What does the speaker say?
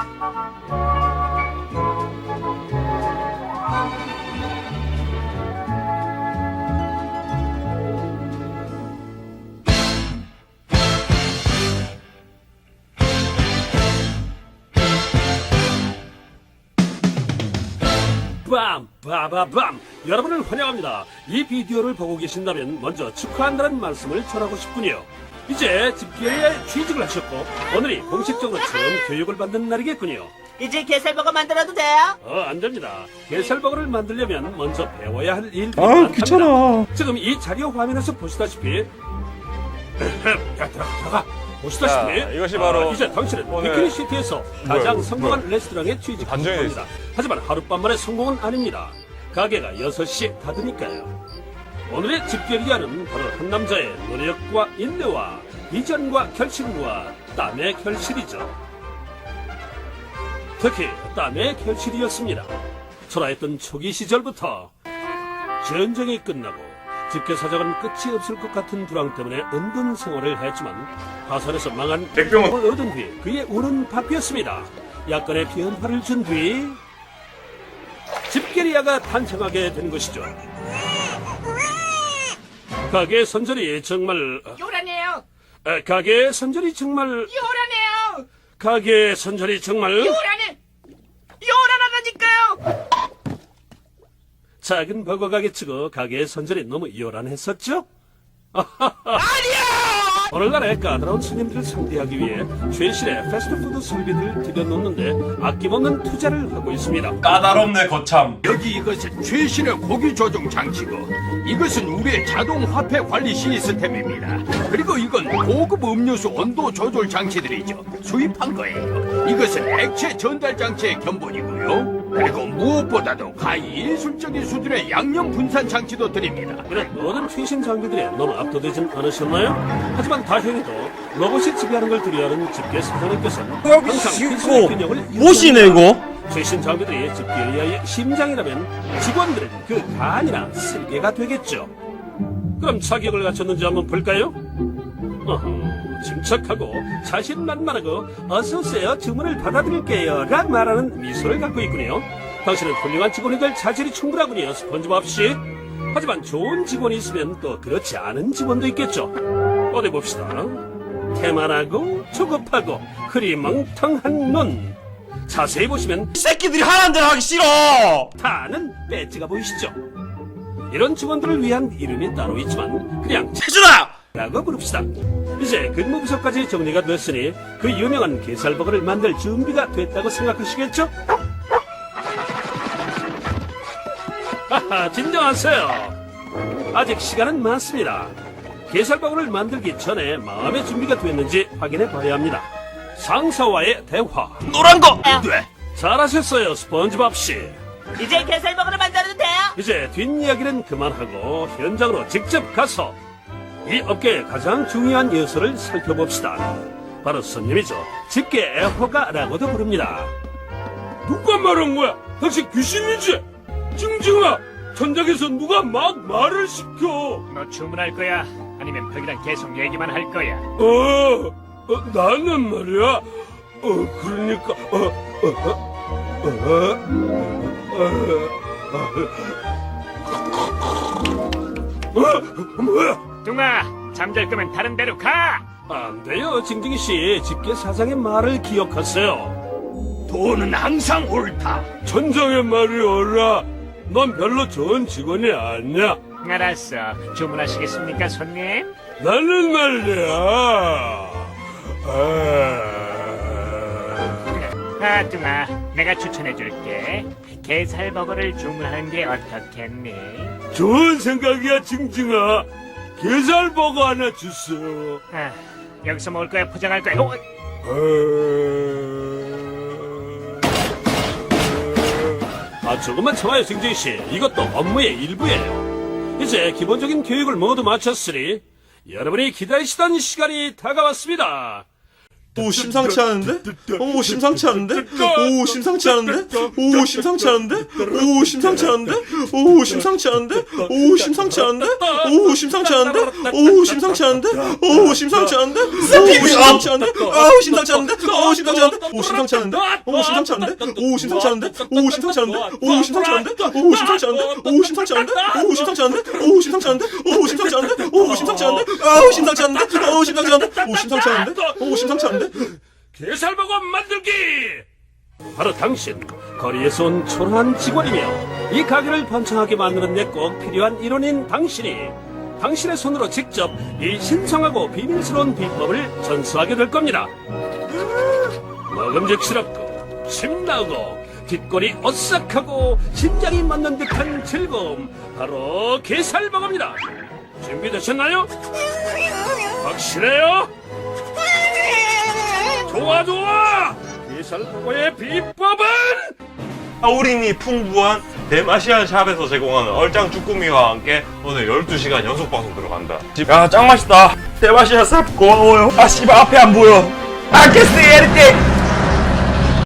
Thank you. 빰! 빠바밤! 여러분을 환영합니다. 이 비디오를 보고 계신다면 먼저 축하한다는 말씀을 전하고 싶군요. 이제 집계에 취직을 하셨고 오늘이 공식적으로 처음 교육을 받는 날이겠군요. 이제 게살버거 만들어도 돼요? 어, 안 됩니다. 게살버거를 만들려면 먼저 배워야 할 일들이 아 많답니다. 귀찮아. 지금 이 자료 화면에서 보시다시피 야, 들어가, 들어가. 보시다시피 자, 이것이 바로 아, 이제 당신은 오늘- 비키니 시티에서 가장 뭐야, 성공한 레스토랑에 취직한 반전이 겁니다. 하지만 하룻밤만의 성공은 아닙니다. 가게가 6시 닫으니까요. 오늘의 집결기한은 바로 한 남자의 노력과 인내와 비전과 결심과 땀의 결실이죠. 특히 땀의 결실이었습니다. 초라했던 초기 시절부터 전쟁이 끝나고 집계사정은 끝이 없을 것 같은 불황 때문에 은둔 생활을 했지만 화산에서 망한 백병을 얻은 뒤 그의 운은 바뀌었습니다. 약간의 변화를 준 뒤 집게리아가 탄생하게 된 것이죠. 가게 선전이 정말 요란해요. 아, 가게 선전이 정말 요란해요. 가게 선전이 정말 요란해. 요란하다니까요. 작은 버거 가게 치고 가게 선전이 너무 요란했었죠? 아니야. 오늘날의 까다로운 손님들을 상대하기 위해 최신의 패스트푸드 설비를 들여놓는데 아낌없는 투자를 하고 있습니다. 까다롭네 거참 여기 이것은 최신의 고기 조종 장치고 이것은 우리의 자동 화폐 관리 시스템입니다. 그리고 이건 고급 음료수 온도 조절 장치들이죠. 수입한 거예요. 이것은 액체 전달 장치의 견본이고요. 그리고 무엇보다도 가히 예술적인 수준의 양념 분산 장치도 드립니다. 이런 모든 최신 장비들에 너무 압도되진 않으셨나요? 하지만 다행히도 로봇이 지배하는 걸 두려워하는 집계 사장님께서는 항상 기술의 균형을 못이네 이거. 최신 장비들이 집계의 심장이라면 직원들은 그 간이나 쓸개가 되겠죠. 그럼 자격을 갖췄는지 한번 볼까요? 어허, 침착하고 자신만만하고 어서오세요 주문을 받아드릴게요 라 말하는 미소를 갖고 있군요. 당신은 훌륭한 직원이 될 자질이 충분하군요 스펀지밥 씨. 하지만 좋은 직원이 있으면 또 그렇지 않은 직원도 있겠죠. 어디 봅시다. 태만하고 조급하고 흐리멍텅한 눈. 자세히 보시면 이 새끼들이 하라는 대로 하기 싫어. 타는 배지가 보이시죠? 이런 직원들을 위한 이름이 따로 있지만 그냥 해주라. 라고 부릅시다. 이제 근무 부서까지 정리가 됐으니 그 유명한 게살버거를 만들 준비가 됐다고 생각하시겠죠? 하하, 진정하세요. 아직 시간은 많습니다. 게살버거를 만들기 전에 마음의 준비가 됐는지 확인해 봐야 합니다. 상사와의 대화. 노란 거. 네. 잘하셨어요, 스펀지밥 씨. 이제 게살버거를 만들어도 돼요? 이제 뒷이야기는 그만하고 현장으로 직접 가서 이 업계의 가장 중요한 요소를 살펴봅시다. 바로 손님이죠. 집게 애호가라고도 부릅니다. 누가 말한 거야? 당신 귀신이지? 징징아! 전장에서 누가 막 말을 시켜? 너 주문할 거야? 아니면 벽이랑 계속 얘기만 할 거야? 어, 어, 나는 말이야. 어, 그러니까, 어, 어, 어, 어, 어, 어, 뭐야? 둥아, 잠잘 거면 다른 데로 가! 안 돼요, 징징이 씨. 집게 사장의 말을 기억하세요. 돈은 항상 옳다. 전장의 말이 옳아. 넌 별로 좋은 직원이 아니야. 알았어. 주문하시겠습니까, 손님? 나는 말이야. 아... 아, 둥아, 내가 추천해줄게. 게살버거를 주문하는 게 어떻겠니? 좋은 생각이야, 징징아. 게살버거 하나 주세요. 아, 여기서 먹을 거야, 포장할 거야? 어, 아, 조금만 참아요, 징징이 씨. 이것도 업무의 일부예요. 이제 기본적인 교육을 모두 마쳤으니 여러분이 기다리시던 시간이 다가왔습니다. 오 심상치 않은데? 오 심상치 않은데? 오 심상치 않은데? 오 심상치 않은데? 오 심상치 않은데? 오 심상치 않은데? 오 심상치 않은데? 오 심상치 않은데? 오 심상치 않은데? 오 심상치 않은데? 오 심상치 않은데? 아우 심상치 않은데? 오 심상치 않은데? 오 심상치 않은데? 오 심상치 않은데? 오 심상치 않은데? 오 심상치 않은데? 오 심상치 않은데? 오 심상치 않은데? 오 심상치 않은데? 오 심상치 않은데? 오 심상치 않은데? 오 심상치 않은데? 오 심상치 않은데? 아우 심상치 않은데? 오 심상치 않은데? 오 심상치 않은데? 오 심상치 않은데? 게살버거 만들기! 바로 당신, 거리에서 온 초라한 직원이며 이 가게를 번창하게 만드는 데 꼭 필요한 일원인 당신이 당신의 손으로 직접 이 신성하고 비밀스러운 비법을 전수하게 될 겁니다. 먹음직스럽고 신나고 뒷골이 오싹하고 심장이 맞는 듯한 즐거움 바로 게살버거입니다. 준비되셨나요? 확실해요? 좋아 좋아! 게살버거의 비법은 타우린이 풍부한 대마시안 샵에서 제공하는 얼짱 쭈꾸미와 함께 오늘 12시간 연속 방송 들어간다. 야, 짱 맛있다. 대마시안 쌉 고마워요. 아, 씨발, 앞에 안 보여. I can see anything.